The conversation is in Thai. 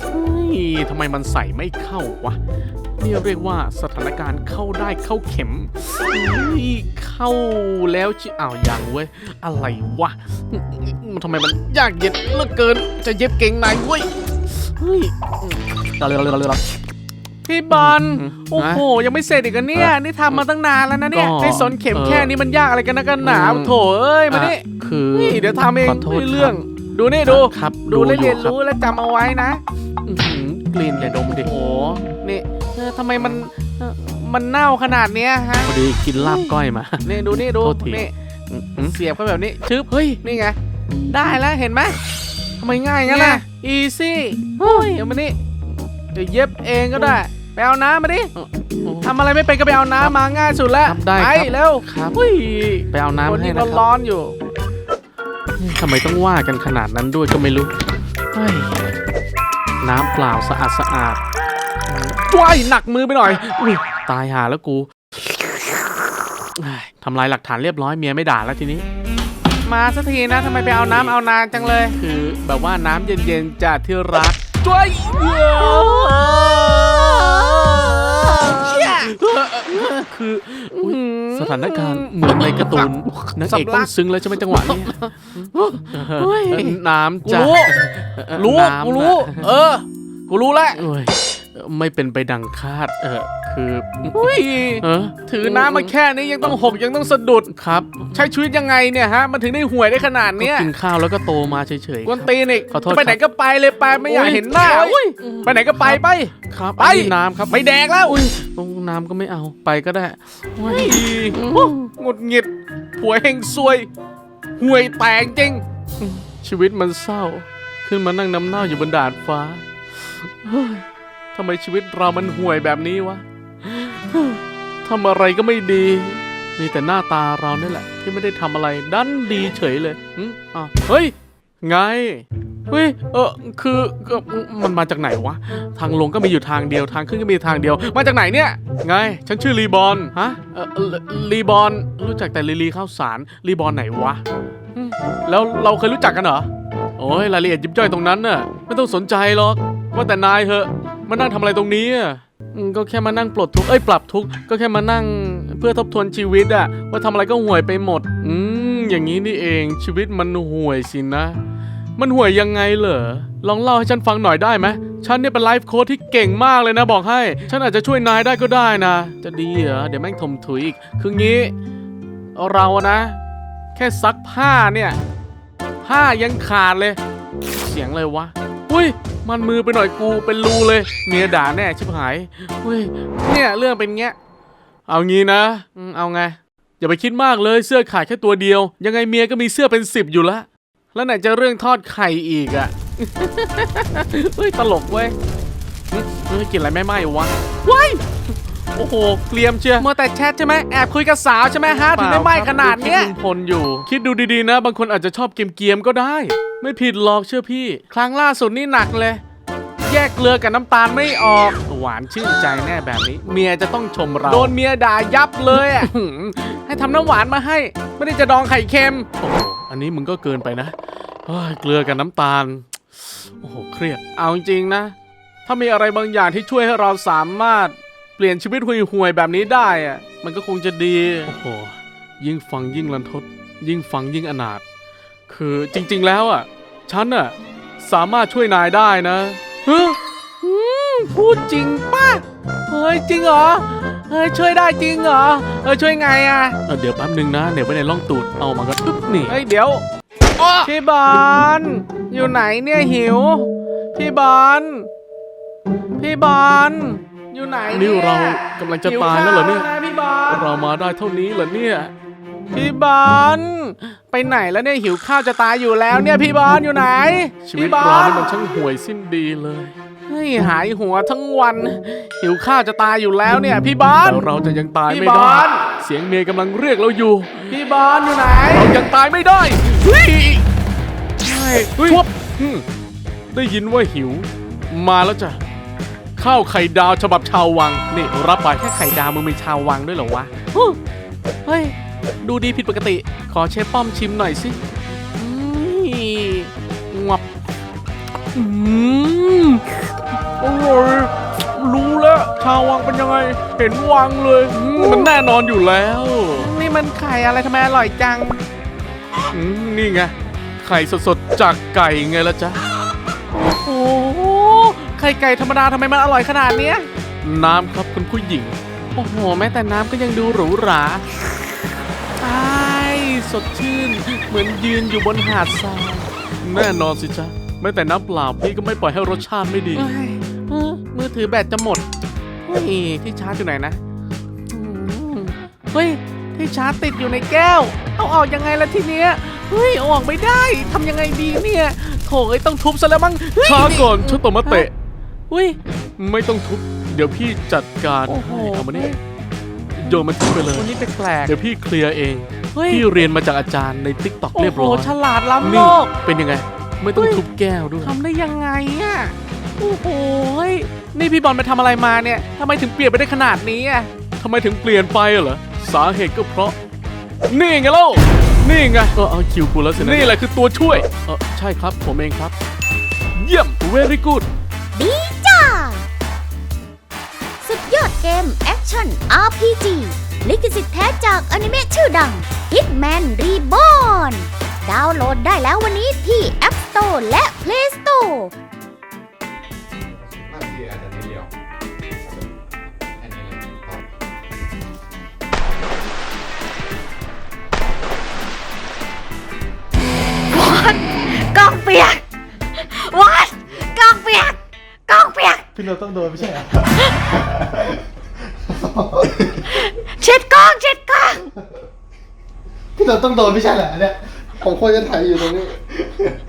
เฮ้ยทำไมมันใส่ไม่เข้าวะนี่เรียกว่าสถานการณ์เข้าได้เข้าเข็มเฮ้ยเข้าแล้วชิอ้าวยังเว้ย อะไรวะทำไมมันยากเย็นเหลือเกิน จะเย็บเก่งในเว้ยเฮ้ยอะไรอะไรอะไรพี่บอลอืมโอ้โห ยังไม่เสร็จอีกอะเนี่ย นี่ทำมาตั้งนานแล้วนะเนี่ยก็ไอ้สนเข็มเออแค่นี้มันยากอะไรกันนะกันหนาอืมโถเอ้ยมานี่อะคือนี่เดี๋ยวทำเองขอโทษไม่เรื่องครับดูนี่ดูครับดูแล้วอยู่เรียนคบรู้แล้วจำเอาไว้นะอื้อหือ กลิ่นอย่าดมดิโอ้โหนี่เออทำไมมันเออมันเน่าขนาดเนี้ยฮะ พอดีกินลาบก้อยมา นี่ดูนี่ดูโทษที นี่อื้อหือเสียบเข้าแบบนี้ชึบเฮ้ยนี่ไงได้แล้วเห็นไหมทำไมง่ายงั้นล่ะอีซี่เฮ้ยเอามานี่เดี๋ยวเย็บเองก็ได้ไปเอาน้ำมาดิทำอะไรไม่เป็นก็ไปเอาน้ำมาง่ายสุดแล้วครับได้ไปครับเร็วครับ เฮ้ยไปเอาคนน้ำให้นี้นะครับร้อนๆอยู่ ทำไมต้องว่ากันขนาดนั้นด้วยก็ไม่รู้เฮ้ย น้ำเปล่าสะอาดสะอาดว้ายหนักมือไปหน่อยอุ๊ยตายหาแล้วกูเฮ้ยทำลายหลักฐานเรียบร้อยเมียไม่ด่าแล้วทีนี้ มาสักทีนะทำไมไปเอาน้ำเอานานจังเลย คือ แบบว่าน้ำเย็นๆจากที่รักช่วยเชี่ยคืออุ๊ย สถานการณ์เหมือนในการ์ตูนนางเอกต้องซึ้งแล้วใช่ไหมจังหวะนี้เฮ้ยน้ำกูจากรู้รู้น้ำกูรู้น่ะเออ กูรู้แล้วโอ้ยไม่เป็นไปดังคาด เออคืออุ้ยเออถือน้ำมาแค่นี้ยังต้องหกยังต้องสะดุด ครับใช้ชีวิตยังไงเนี่ยฮะ มันถึงได้ห่วยได้ขนาดก็เนี้ยกินข้าวแล้วก็โตมาเฉยๆ กวนตีนอีกขอโทษจะไปไหนครับก็ไปเลยไปไม่อยากเห็นหน้าโอ้ย อุ้ยไปไหนก็ไปไป ครับไป อันนี้น้ำครับไม่แดกแล้วอุ้ยน้ำก็ไม่เอาไปก็ได้โอ้ยหงุดหงิดผัวเฮงซวยห่วยแตกจริง ชีวิตมันเศร้า ขึ้นมานั่งน้ำเน่าอยู่บนดาดฟ้าเฮ้ยทำไมชีวิตเรามันห่วยแบบนี้วะ ทำอะไรก็ไม่ดี มีแต่หน้าตาเราเนี่ยแหละ ที่ไม่ได้ทำอะไรดันดีเฉยเลยอืมอะเฮ้ย ไง เฮ้ย เออคือก็มันมาจากไหนวะ ทางลงก็มีอยู่ทางเดียว ทางขึ้นก็มีทางเดียว มาจากไหนเนี่ย ไง ฉันชื่อรีบอน ฮะ เออรีบอน รู้จักแต่ลีลีข้าวสาร รีบอนไหนวะอืมแล้วเราเคยรู้จักกันเหรอ โอ้ยรายละเอียดยิบย่อยตรงนั้นน่ะ ไม่ต้องสนใจหรอก ว่าแต่นายเหอะ มานั่งทำอะไรตรงนี้อะ ก็แค่มานั่งปลดทุกข์เอ้ยปรับทุกข์ก็แค่มานั่งเพื่อทบทวนชีวิตอะว่าทำอะไรก็ห่วยไปหมด อืมอย่างนี้นี่เองชีวิตมันห่วยสินะ มันห่วยยังไงเหรอลองเล่าให้ฉันฟังหน่อยได้ไหมฉันเนี่ยเป็นไลฟ์โค้ดที่เก่งมากเลยนะบอกให้ ฉันอาจจะช่วยนายได้ก็ได้นะ จะดีเหรอเดี๋ยวแม่งถมถุยอีกคืองี้ เราอะนะ แค่ซักผ้าเนี่ย ผ้ายังขาดเลย เสียงเลยวะ อุ้ย มันมือไปหน่อยกูเป็นรูเลย เมียด่าแน่ชิบหายอุ้ย เนี่ยเรื่องเป็นเงี้ย เอางี้นะ เอาไง อย่าไปคิดมากเลยเสื้อขาดแค่ตัวเดียว ยังไงเมียก็มีเสื้อเป็นสิบอยู่ละ แล้วไหนจะเรื่องทอดไข่อีกอะเฮ้ยตลกเว้ยเฮ้ยกินอะไรไม่ไหม้วะว้าย โอ้โห เกลียมเชียมัวแต่แชทใช่ไหมแอบคุยกับสาวใช่ไหมฮะถึงได้ไหมขนาดเนี้ยคิลุงพลอยู่ คิดดูดีๆนะ บางคนอาจจะชอบเกรียมๆก็ได้ ไม่ผิดหรอกเชื่อพี่ ครั้งล่าสุดนี่หนักเลย แยกเกลือกับน้ำตาลไม่ออก หวานชื่นใจแน่แบบนี้ เมียจะต้องชมเรา โดนเมียด่ายับเลยอะ ให้ทำน้ำหวานมาให้ ไม่ได้จะดองไข่เค็มโอ้โหอันนี้มึงก็เกินไปนะเฮ้ยเกลือกับน้ำตาล โอ้โหเครียด เอาจริงๆนะ ถ้ามีอะไรบางอย่างที่ช่วยให้เราสามารถเปลี่ยนชีวิตห่วยๆแบบนี้ได้อะมันก็คงจะดี โอ้โห ยิ่งฟังยิ่งรันทด ยิ่งฟังยิ่งอนาถ คือจริงๆแล้วอะ ฉันอะสามารถช่วยนายได้นะเฮ้ยอืมพูดจริงป่ะ เฮ้ยจริงเหรอ เฮ้ยช่วยได้จริงเหรอเออช่วยไงอะเออเดี๋ยวแป๊บนึงนะเดี๋ยวไว้ในร่องตูดเอามันก็ปึ๊บนี่ เฮ้ยเดี๋ยวพี่บอลอยู่ไหนเนี่ยหิว พี่บอลพี่บอล อยู่ไหนนี่เนี่ยเรากำลังจะตายแล้วเหรอเนี่ยหิข้าวะพี่บอลเรามาได้เท่านี้เหรอเนี่ย พี่บอลไปไหนแล้วเนี่ยหิวข้าวจะตายอยู่แล้วเนี่ยพี่บอลอยู่ไหน ชีวิตพี่บอเราลนี่มันช่างห่วยสิ้นดีเลยเฮ้ยหายหัวทั้งวัน หิวข้าวจะตายอยู่แล้วเนี่ย พี่บอลแต่เราจะยังตายพี่ไม่บได้อลเสียงเมียกำลังเรียกเราอยู่ พี่บอลอยู่ไหน เรายังตายไม่ได้เฮ้ยใช่ชวบอืมได้ยินว่าหิว มาแล้วจ้ะ ข้าวไข่ดาวฉบับชาววัง นี่รับไปแค่ไข่ดาวมึงเป็นชาววังด้วยเหรอวะเฮ้ย ดูดีผิดปกติ ขอเชฟป้อมชิมหน่อยสิงวบอืมอร่อยรู้แล้วชาววังเป็นยังไง เห็นวังเลย มันแน่นอนอยู่แล้ว นี่มันไข่อะไรทำไมอร่อยจัง นี่ไง ไข่สดๆ จากไก่ไงล่ะจ๊ะ ไข่ไก่ธรรมดาทำไมมันอร่อยขนาดเนี้ย น้ำครับคุณผู้หญิง โอ้โห แม้แต่น้ำก็ยังดูหรูหราใช่สดชื่น เหมือนยืนอยู่บนหาดทราย แน่นอนสิจ๊ะ แม้แต่น้ำเปล่าพี่ก็ไม่ปล่อยให้รสชาติไม่ดีเอ้ยเออมือถือแบตจะหมด เฮ้ย ที่ชาร์จอยู่ไหนนะอืมเฮ้ย ที่ชาร์จติดอยู่ในแก้ว เอาออกยังไงล่ะทีเนี้ย เฮ้ยเอาออกไม่ได้ ทำยังไงดีเนี่ยโถเอ้ยต้องทุบซะแล้วมั้งเฮ้ย ช้าก่อนชุดโตมะเตะ เฮ้ย ไม่ต้องทุบ เดี๋ยวพี่จัดการโอ้โห ให้เอามานี่โยนมันทิ้งไปเลย คนนี้แปลก เดี๋ยวพี่เคลียร์เองๆเฮ้ย พี่เรียนมาจากอาจารย์ในติ๊กต็อกเรียบร้อยโอ้โหฉลาดล้ำโลนี่ก เป็นยังไง ไม่ต้องเฮ้ย ทุบแก้วด้วย ทำได้ยังไงอะ โอ้โหยนี่พี่บอลไปทำอะไรมาเนี่ยทำไมถึงเปลี่ยนไปได้ขนาดนี้อะ ทำไมถึงเปลี่ยนไปเหรอ สาเหตุก็เพราะ นี่ไงเล่านี่ไงเออเอาคิวกูแล้วสินะนี่แหละคือตัวช่วย เออใช่ครับผมเองครับ เยี่ยม very good ดีจ้า สุดยอดเกม แอคชั่น RPG ลิขสิทธิ์แท้จากอนิเมะชื่อดัง Hitman Reborn ดาวน์โหลดได้แล้ววันนี้ที่ App Store และ Play Store บางทีอาจจะนิดเดียวอันนี้เลยครับกองเปียก องเปียกพี่เราต้องโดนไม่ใช่เหรอเช็ดกล้องเช็ดกล้องพี่เราต้องโดนไม่ใช่เหรอเนี่ยผมควรจะถ่ายอยู่ตรงนี้